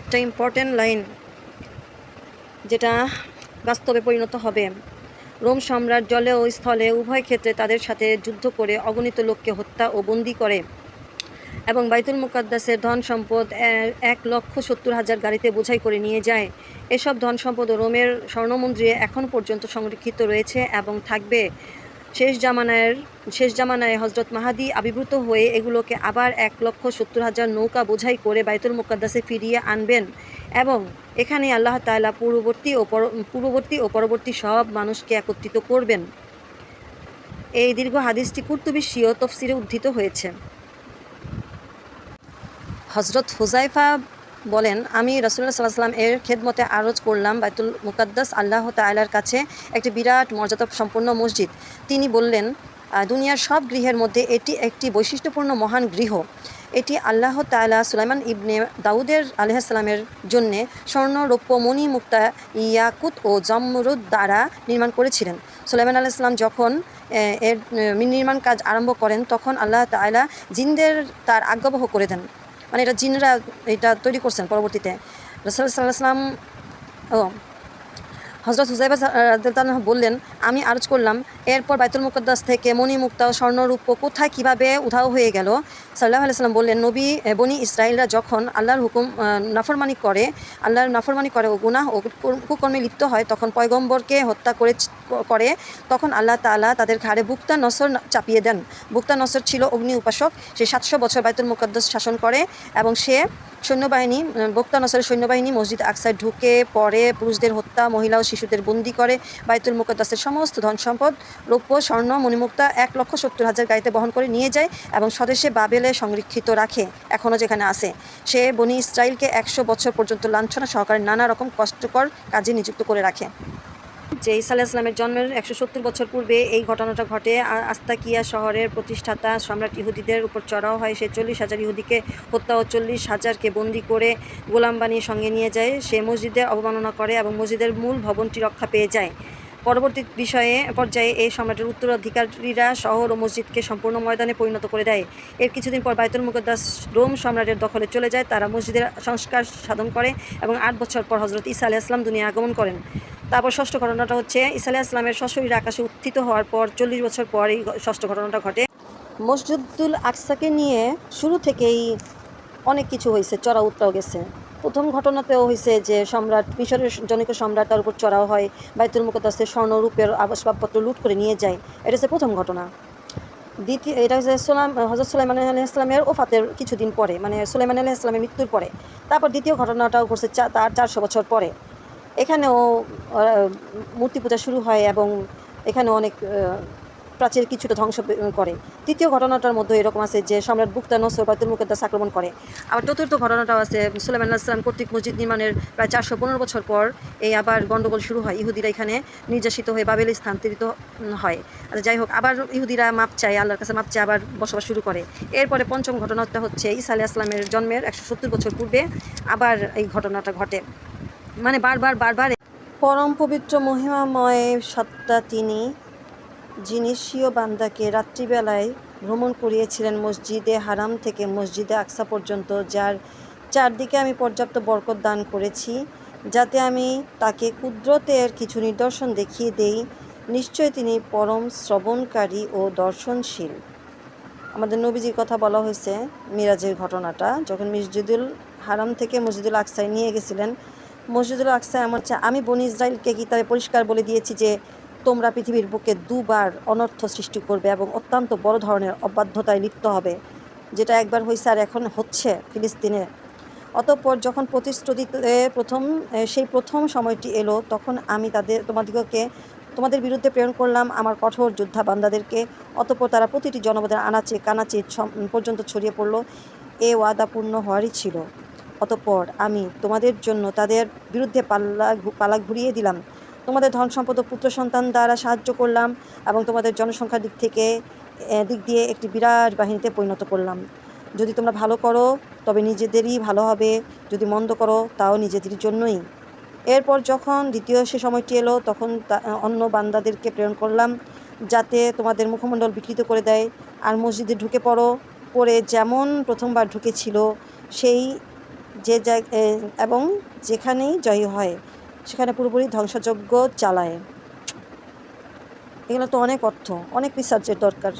একটা important line যেটা বাস্তবে পরিণত হবে। রোম সম্রাট জলে ও স্থলে উভয় ক্ষেত্রে তাদের সাথে যুদ্ধ করে অগণিত লোককে হত্যা ও বন্দি করে এবং বাইতুল মুকাদ্দাসের ধন সম্পদ এক লক্ষ সত্তর হাজার গাড়িতে বোঝাই করে নিয়ে যায়। এসব ধন সম্পদ রোমের স্বর্ণমন্দিরে এখন পর্যন্ত সংরক্ষিত রয়েছে এবং থাকবে। শেষ জামানায়ের, শেষ জামানায় হজরত মাহাদি আবির্ভূত হয়ে এগুলোকে আবার এক লক্ষ সত্তর হাজার নৌকা বোঝাই করে বাইতুল মুকাদ্দাসে ফিরিয়ে আনবেন এবং এখানে আল্লাহ তাআলা পূর্ববর্তী ও পর- পূর্ববর্তী ও পরবর্তী সব মানুষকে একত্রিত করবেন। এই দীর্ঘ হাদিসটি কুর্তুবি স্বীয় তফসিরে উদ্ধৃত হয়েছে। হজরত হুজাইফা বলেন, আমি রসুল্লাহ সাল্লাহ সাল্লাম এর খেদমতে আরজ করলাম বাইতুল মুকাদ্দাস আল্লাহ তাআলার কাছে একটি বিরাট মর্যাদা সম্পন্ন মসজিদ। তিনি বললেন দুনিয়ার সব গৃহের মধ্যে এটি একটি বৈশিষ্ট্যপূর্ণ মহান গৃহ। এটি আল্লাহ তাআলা সুলাইমান ইবনে দাউদের আলহামের জন্যে স্বর্ণ রৌপ্য মণি মুক্তা ইয়াকুত ও জমরুদ দ্বারা নির্মাণ করেছিলেন। সুলাইমান আলাইসাল্লাম যখন এর নির্মাণ কাজ আরম্ভ করেন, তখন আল্লাহ তাআলা জিনদের তার আজ্ঞাবহ করে দেন। মানে এটা জিনরা এটা তৈরি করছেন পরবর্তীতে। রসুল ও হজরত হুজাইবা বললেন, আমি আরজ করলাম, এরপর বাইতুল মুকদ্দাস থেকে মণি মুক্তা ও স্বর্ণরূপ কোথায় কীভাবে উধাও হয়ে গেল? সাল্লাহ আলাইসাল্লাম বললেন, নবী বনি ইসরায়েলরা যখন আল্লাহর হুকুম নাফরমানি করে, আল্লাহর নাফরমানি করে ও গুনাহ ও কুকর্মে লিপ্ত হয়, তখন পয়গম্বরকে হত্যা করে করে, তখন আল্লাহ তাআলা তাদের ঘাড়ে বুক্তা নসর চাপিয়ে দেন। বুক্তা নসর ছিল অগ্নি উপাসক, সে সাতশো বছর বাইতুল মুকদ্দাস শাসন করে এবং সে সৈন্যবাহিনী বক্তা নসরের সৈন্যবাহিনী মসজিদ আকসায় ঢুকে পরে পুরুষদের হত্যা, মহিলা ও শিশুদের বন্দি করে বাইতুল মুকদ্দাসের সমস্ত ধন সম্পদ, রৌপ্য, স্বর্ণ, মণিমুক্তা এক লক্ষ সত্তর হাজার গাড়িতে বহন করে নিয়ে যায় এবং স্বদেশে বাবেলে সংরক্ষিত রাখে, এখনও যেখানে আছে। সে বনি ইসরায়েলকে একশো বছর পর্যন্ত লাঞ্ছনা সহকারে নানা রকম কষ্টকর কাজে নিযুক্ত করে রাখে। যে ইসা ইসলামের জন্মের একশো সত্তর বছর পূর্বে এই ঘটনাটা ঘটে আস্তাকিয়া শহরের প্রতিষ্ঠাতা সম্রাট ইহুদিদের উপর চড়াও হয়। সে চল্লিশ হাজার ইহুদিকে হত্যা ও চল্লিশ হাজারকে বন্দি করে গোলাম বানিয়ে সঙ্গে নিয়ে যায়। সে মসজিদে অবমাননা করে এবং মসজিদের মূল ভবনটি রক্ষা পেয়ে যায়। পরবর্তী বিষয়ে, পর্যায়ে এই সম্রাটের উত্তরাধিকারীরা শহর ও মসজিদকে সম্পূর্ণ ময়দানে পরিণত করে দেয়। এর কিছুদিন পর বাইতুল মুকদ্দাস রোম সম্রাটের দখলে চলে যায়, তারা মসজিদের সংস্কার সাধন করে এবং আট বছর পর হজরত ইসা আলাহ ইসলাম দুনিয়া আগমন করেন। তারপর ষষ্ঠ ঘটনাটা হচ্ছে ইসা আলাহ ইসলামের সশরীর আকাশে উত্থিত হওয়ার পর চল্লিশ বছর পর এই ষষ্ঠ ঘটনাটা ঘটে। মসজিদুল আকসাকে নিয়ে শুরু থেকেই অনেক কিছু হয়েছে চড়া উত্রাও গেছে। প্রথম ঘটনাতেও হয়েছে যে সম্রাট, মিশরের জনক সম্রাট তার উপর চড়াও হয়, বাইতুল মুকদ্দাসের স্বর্ণরূপের আসবাবপত্র লুট করে নিয়ে যায়। এটা হচ্ছে প্রথম ঘটনা। দ্বিতীয়, এটা হচ্ছে সোলাম হজরত সুলাইমান আলী ইসলামের ওফাতের কিছুদিন পরে মানে সুলাইমান আলী ইসলামের মৃত্যুর পরে। তারপর দ্বিতীয় ঘটনাটাও ঘটছে তার চারশো বছর পরে। এখানেও মূর্তি পূজা শুরু হয় এবং এখানে অনেক প্রাচীর কিছুটা ধ্বংস করে। তৃতীয় ঘটনাটার মধ্যে এরকম আছে যে সম্রাট বুক্তা নসর বাইতুল মুকদ্দাস আক্রমণ করে। আবার চতুর্থ ঘটনাটাও আছে, সুলাইমান আলাইহিস কর্তৃক মসজিদ নির্মাণের প্রায় চারশো পনেরো বছর পর এই আবার গণ্ডগোল শুরু হয়। ইহুদিরা এখানে নির্যাসিত হয়ে বাবেলে স্থানান্তরিত হয়। আর যাই হোক, আবার ইহুদিরা মাপ চায়, আল্লাহর কাছে মাপ চায়, আবার বসবাস শুরু করে। এরপরে পঞ্চম ঘটনাটা হচ্ছে ইসা আলাইহিস আসলামের জন্মের একশো সত্তর বছর পূর্বে আবার এই ঘটনাটা ঘটে। মানে বারবার বারবার পরম পবিত্র মহিমাময় সত্তা তিনি যিনি স্বীয় বান্দাকে রাত্রিবেলায় ভ্রমণ করিয়েছিলেন মসজিদে হারাম থেকে মসজিদে আকসা পর্যন্ত, যার চারদিকে আমি পর্যাপ্ত বরকত দান করেছি, যাতে আমি তাকে কুদরতের কিছু নিদর্শন দেখিয়ে দেই। নিশ্চয় তিনি পরম শ্রবণকারী ও দর্শনশীল। আমাদের নবীজির কথা বলা হয়েছে মিরাজের ঘটনাটা। যখন মসজিদুল হারাম থেকে মসজিদুল আকসায় নিয়ে গেছিলেন, মসজিদুল আকসা আমার আমি বনি ইসরায়েলকে কিতাবে পরিষ্কার বলে দিয়েছি যে তোমরা পৃথিবীর বুকে দুবার অনর্থ সৃষ্টি করবে এবং অত্যন্ত বড় ধরনের অবাধ্যতায় লিপ্ত হবে, যেটা একবার হয়েছে আর এখন হচ্ছে ফিলিস্তিনে। অতঃপর যখন প্রতিশ্রুতিতে প্রথম সেই প্রথম সময়টি এলো, তখন আমি তাদের, তোমাদিগকে, তোমাদের বিরুদ্ধে প্রেরণ করলাম আমার কঠোর যোদ্ধা বান্দাদেরকে অতঃপর তারা প্রতিটি জনপদের আনাচে কানাচে পর্যন্ত ছড়িয়ে পড়ল। এ ওয়াদাপূর্ণ হওয়ারই ছিল। অতঃপর আমি তোমাদের জন্য তাদের বিরুদ্ধে পাল্লা পালা ঘুরিয়ে দিলাম। তোমাদের ধন সম্পদ ও পুত্র সন্তান দ্বারা সাহায্য করলাম এবং তোমাদের জনসংখ্যার দিক থেকে দিক দিয়ে একটি বিরাট বাহিনীতে পরিণত করলাম। যদি তোমরা ভালো করো, তবে নিজেদেরই ভালো হবে। যদি মন্দ করো, তাও নিজেদের জন্যই। এরপর যখন দ্বিতীয় সে সময়টি এলো, তখন অন্য বান্দাদেরকে প্রেরণ করলাম, যাতে তোমাদের মুখমণ্ডল বিকৃত করে দেয়। আর মসজিদে ঢুকে পড়ো, পড়ে যেমন প্রথমবার ঢুকেছিল, সেই যে এবং যেখানেই জয়ী হয়। সেখানে পুরোপুরি ধ্বংসযজ্ঞ চালায়। এগুলো তো অনেক অর্থ অনেক রিসার্চের দরকার।